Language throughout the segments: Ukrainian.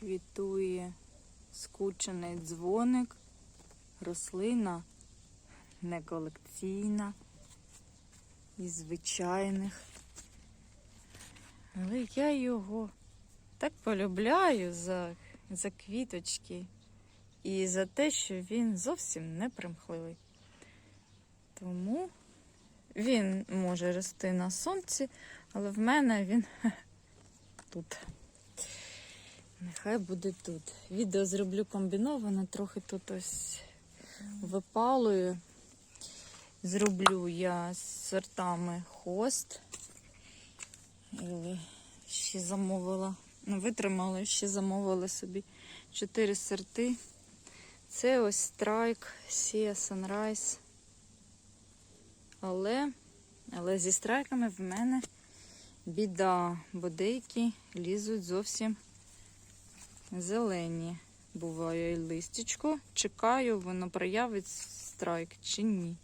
квітує скучений дзвоник, рослина не колекційна, із звичайних. Але я його так полюбляю за, за квіточки і за те, що він зовсім не примхливий. Тому він може рости на сонці, але в мене він тут. Нехай буде тут. Відео зроблю комбіноване, трохи тут ось випалую. Зроблю я з сортами хост. Ще замовила, ну, витримала, ще замовила собі чотири сорти. Це ось страйк, Сія Sunrise. Але, але зі страйками в мене біда, бо деякі лізуть зовсім зелені. Буває і листячко. Чекаю, воно проявить страйк чи ні.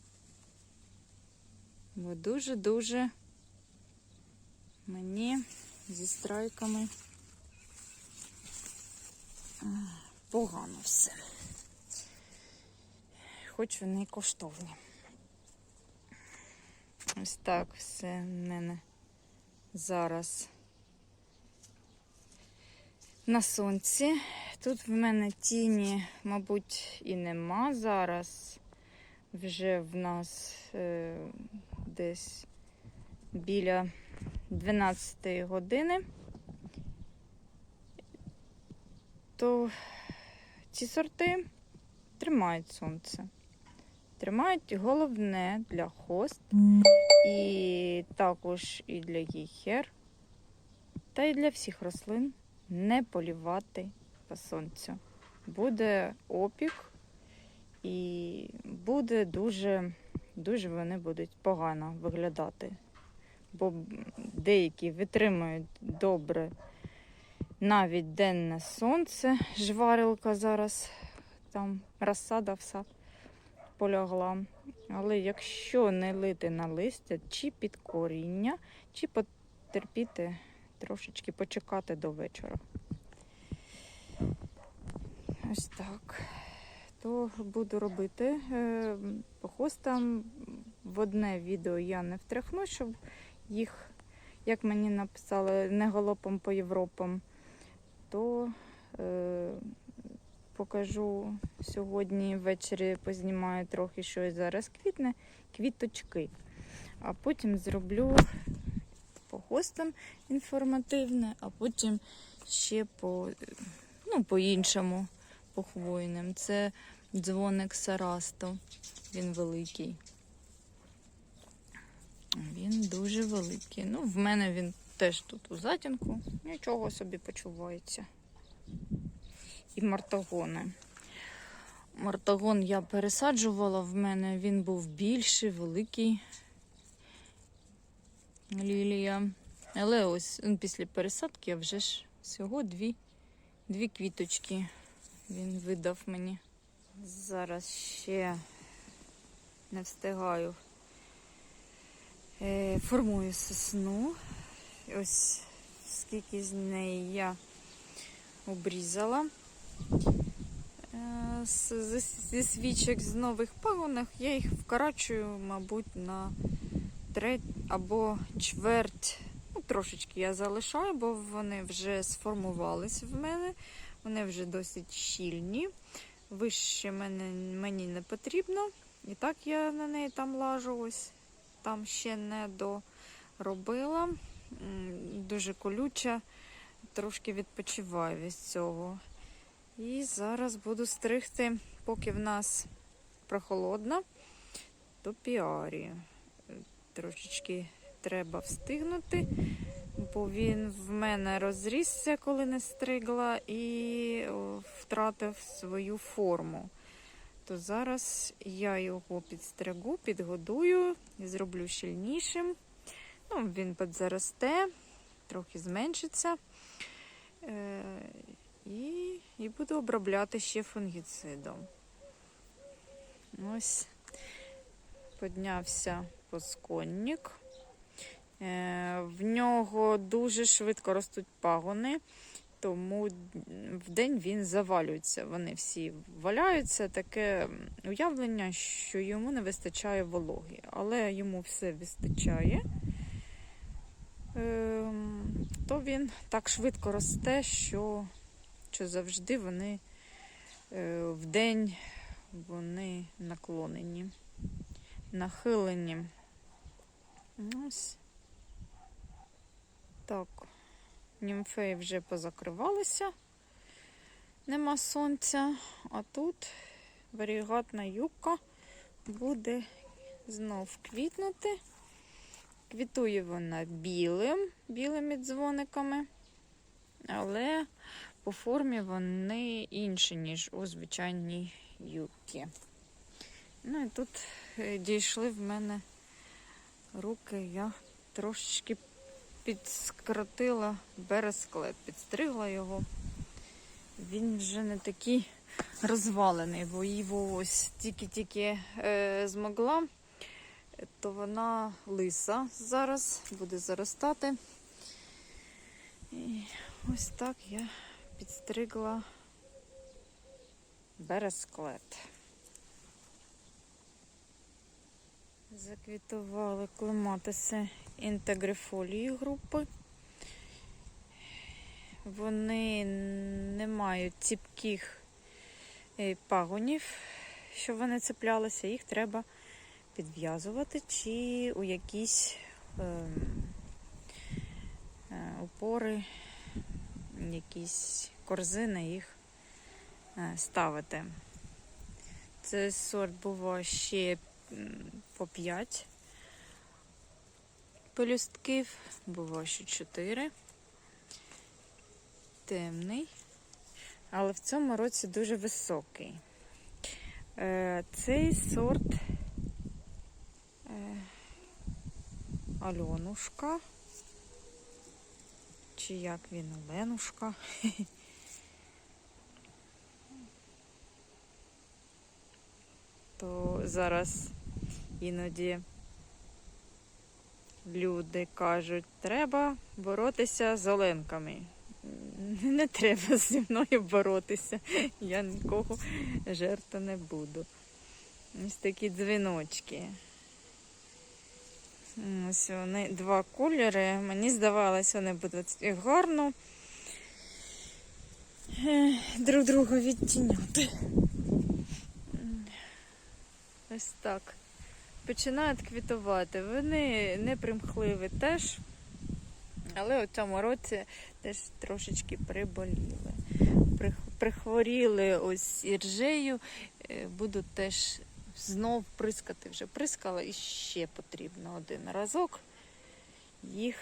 Бо дуже-дуже мені зі страйками погано все. Хоч вони й коштовні. Ось так все в мене зараз на сонці. Тут в мене тіні, мабуть, і нема зараз. Вже в нас е, десь біля 12 години. То ці сорти тримають сонце. Тримають головне для хост і також і для гіхер, та й для всіх рослин не полівати по сонцю. Буде опік і буде дуже, дуже вони будуть погано виглядати. Бо деякі витримують добре навіть денне сонце, жварилка зараз, там розсада вся полягла. Але якщо не лити на листя, чи під коріння, чи потерпіти трошечки почекати до вечора. Ось так. То буду робити. Е, По хостам в одне відео я не втряхну, щоб їх, як мені написали, не галопом по Європам, то е, покажу сьогодні ввечері познімаю трохи щось зараз квітне, квіточки. А потім зроблю по інформативне, а потім ще по, ну, по-іншому, по хвойним. Це дзвоник Сарасто. Він великий. Він дуже великий. Ну, в мене він теж тут у затінку. Нічого собі почувається. І мартагони. Мартагон я пересаджувала, в мене він був більший, великий лілія. Але ось після пересадки я вже ж всього дві, дві квіточки він видав мені. Зараз ще не встигаю. Е, формую сосну. Ось скільки з неї я обрізала. Е, Зі свічок з нових пагонах я їх вкорачую, мабуть, на треть або чверть. Трошечки я залишаю, бо вони вже сформувались в мене. Вони вже досить щільні. Вище мене, мені не потрібно. І так я на неї там лажу. Ось там ще не доробила. Дуже колюча, трошки відпочиваю від цього. І зараз буду стригти, поки в нас прохолодно, то піарі. Трошечки треба встигнути, бо він в мене розрісся, коли не стригла, і втратив свою форму. То зараз я його підстригу, підгодую зроблю щільнішим. Ну, він підзаросте, трохи зменшиться. Е, і, і буду обробляти ще фунгіцидом. Ось піднявся посконник. Е, в нього дуже швидко ростуть пагони, тому в день він завалюється. Вони всі валяються. Таке уявлення, що йому не вистачає вологи, але йому все вистачає. Ем, То він так швидко росте, що, що завжди вони е, в день вони наклонені, нахилені. Ось. Так. Німфеї вже позакривалися, нема сонця, а тут варігатна юбка буде знов квітнути. Квітує вона білим, білими дзвониками, але по формі вони інші, ніж у звичайній юбці. Ну і тут е, дійшли в мене руки, я трошечки підскоротила бересклет, підстригла його. Він вже не такий розвалений, бо його ось тільки-тільки е, змогла, то вона лиса зараз, буде заростати. І ось так я підстригла бересклет. Заквітували клематиси інтегрифолії групи. Вони не мають ціпких е, пагонів, щоб вони цеплялися, їх треба підв'язувати чи у якісь ем, е, опори, якісь корзини їх е, ставити. Цей сорт буває ще по 5 пелюстків, буває ще 4. Темний, але в цьому році дуже високий. Е, Цей сорт е, Альонушка. Чи як він Оленушка? То зараз іноді люди кажуть, треба боротися з оленками. Не треба зі мною боротися. Я нікого жерти не буду. Ось такі дзвіночки. Ось вони два кольори. Мені здавалося, вони будуть гарно е, друг друга відтіняти. Ось так. Починають квітувати. Вони не примхливі теж, але у цьому році теж трошечки приболіли. Прихворіли ось іржею, е, буду теж знов прискати. Вже прискала і ще потрібно один разок їх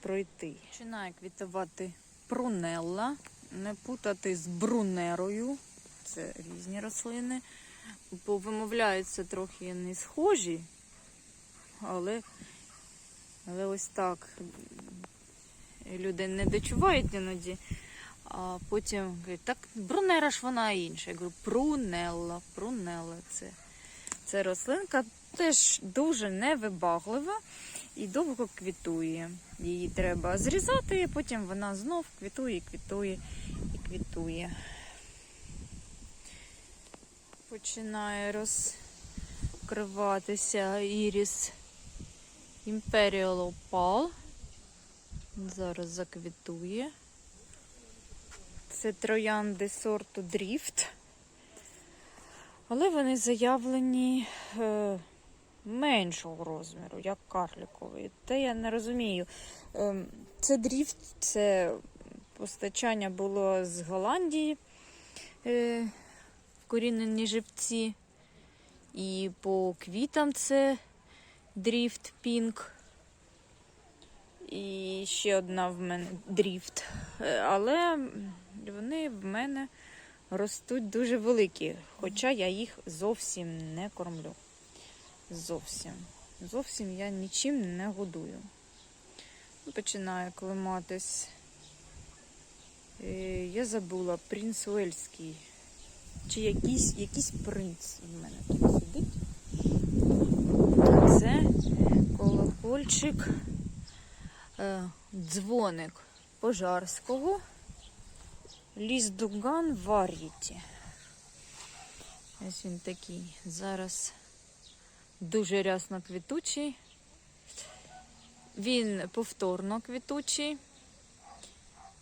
пройти. Починає квітувати прунелла, не путати з брунерою. Це різні рослини бо вимовляються трохи не схожі, але, але ось так люди не дочувають іноді, а потім кажуть, так брунера ж вона інша. Я говорю, прунелла, прунелла це, це рослинка теж дуже невибаглива і довго квітує. Її треба зрізати, і потім вона знов квітує, квітує і квітує починає розкриватися іріс Imperial Opal. Зараз заквітує. Це троянди сорту Дріфт. Але вони заявлені е, меншого розміру, як карліковий. Та я не розумію. Е, це дріфт, це постачання було з Голландії. Е, вкорінені живці. І по квітам це дріфт пінк. І ще одна в мене дріфт. Е, Але вони в мене ростуть дуже великі, хоча я їх зовсім не кормлю. Зовсім. Зовсім я нічим не годую. Починаю клематись. Е, Я забула принц Уельський. Чи якийсь, якийсь принц в мене тут сидить. Це колокольчик, е, дзвоник пожарського. Ліс Дуган Варіті. Ось він такий. Зараз дуже рясно квітучий. Він повторно квітучий,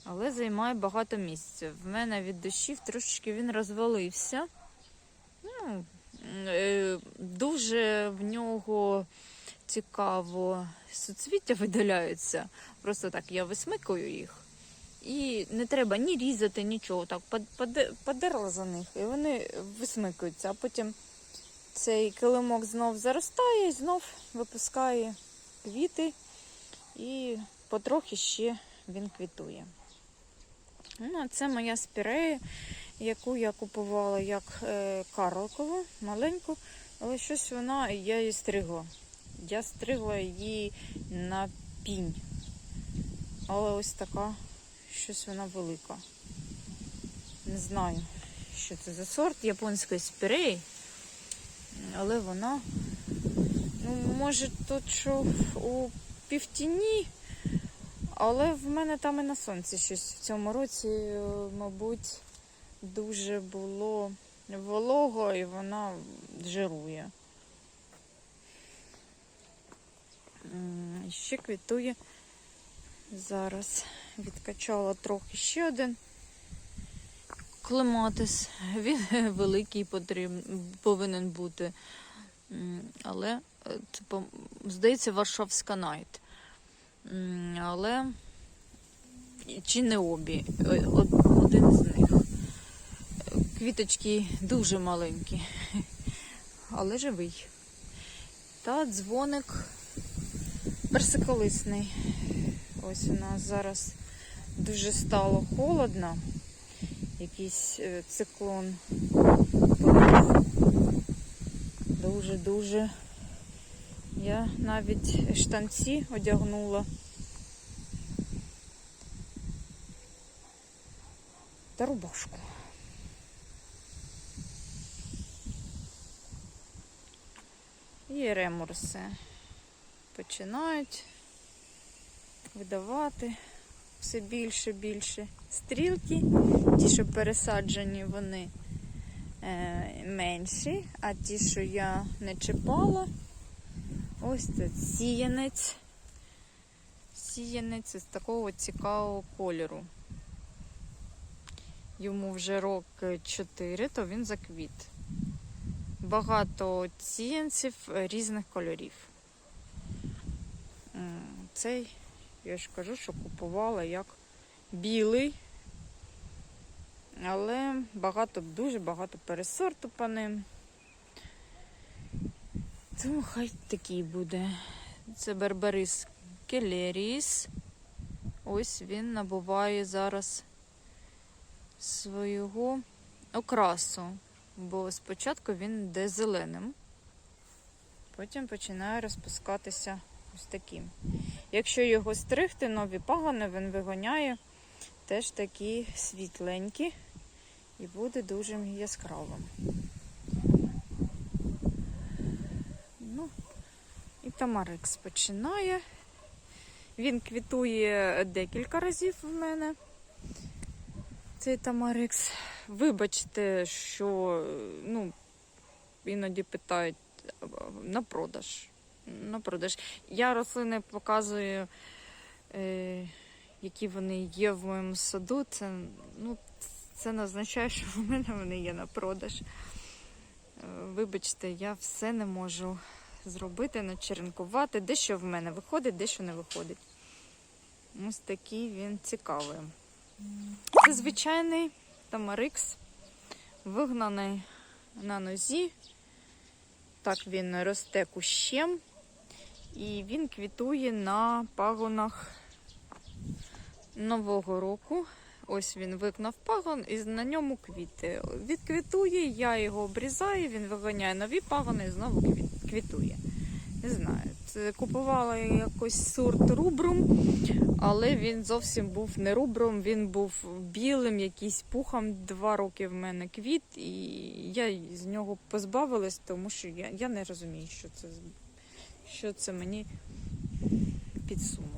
але займає багато місця. В мене від дощів трошечки він розвалився. Ну, е, дуже в нього цікаво суцвіття видаляються. Просто так я висмикую їх. І не треба ні різати, нічого. Так, под- подерла за них, і вони висмикуються. А потім цей килимок знов заростає і знов випускає квіти, і потрохи ще він квітує. Ну, це моя спірея, яку я купувала як е, карликову, маленьку, але щось вона, я її стригла. Я стригла її на пінь. Але ось така, щось вона велика. Не знаю, що це за сорт японської спіреї. Але вона, ну, може, тут що у півтіні, але в мене там і на сонці щось в цьому році, е, мабуть, дуже було волого і вона жирує. Ще квітує. Зараз відкачала трохи ще один клематис. Він великий потрібен, повинен бути. Але це, здається, Варшавська найт. Але чи не обі, Е, один з них. Квіточки дуже маленькі, але живий. Та дзвоник персиколисний. Ось у нас зараз дуже стало холодно. Якийсь е, циклон. Дуже-дуже. Я навіть штанці одягнула. Та рубашку. І ремурси починають видавати все більше більше стрілки. Ті, що пересаджені, вони е, менші, а ті, що я не чіпала, ось це сіянець. Сіянець з такого цікавого кольору. Йому вже рок 4, то він заквіт. Багато сіянців різних кольорів. Цей, я ж кажу, що купувала як білий, але багато, дуже багато пересорту по ним. Тому хай такий буде. Це Берберис Келеріс. Ось він набуває зараз свого окрасу, бо спочатку він йде зеленим, потім починає розпускатися ось таким. Якщо його стригти, нові пагони, він вигоняє теж такі світленькі і буде дуже яскравим. Ну, і Тамарикс починає. Він квітує декілька разів в мене. Цей Тамарикс. Вибачте, що ну, іноді питають на продаж. На продаж. Я рослини показую, е, які вони є в моєму саду. Це, ну, це не означає, що в мене вони є на продаж. Е, Вибачте, я все не можу зробити, начеренкувати. Дещо в мене виходить, дещо не виходить. Ось такий він цікавий. Це звичайний тамарикс, вигнаний на нозі. Так він росте кущем. І він квітує на пагонах Нового року. Ось він викнав пагон і на ньому квіти. Відквітує, я його обрізаю, він виганяє нові пагони і знову квіт- квітує. Не знаю. Це купувала якось сорт рубрум, але він зовсім був не рубром, він був білим, якийсь пухом. Два роки в мене квіт, і я з нього позбавилась, тому що я, я не розумію, що це, що це мені підсунуло.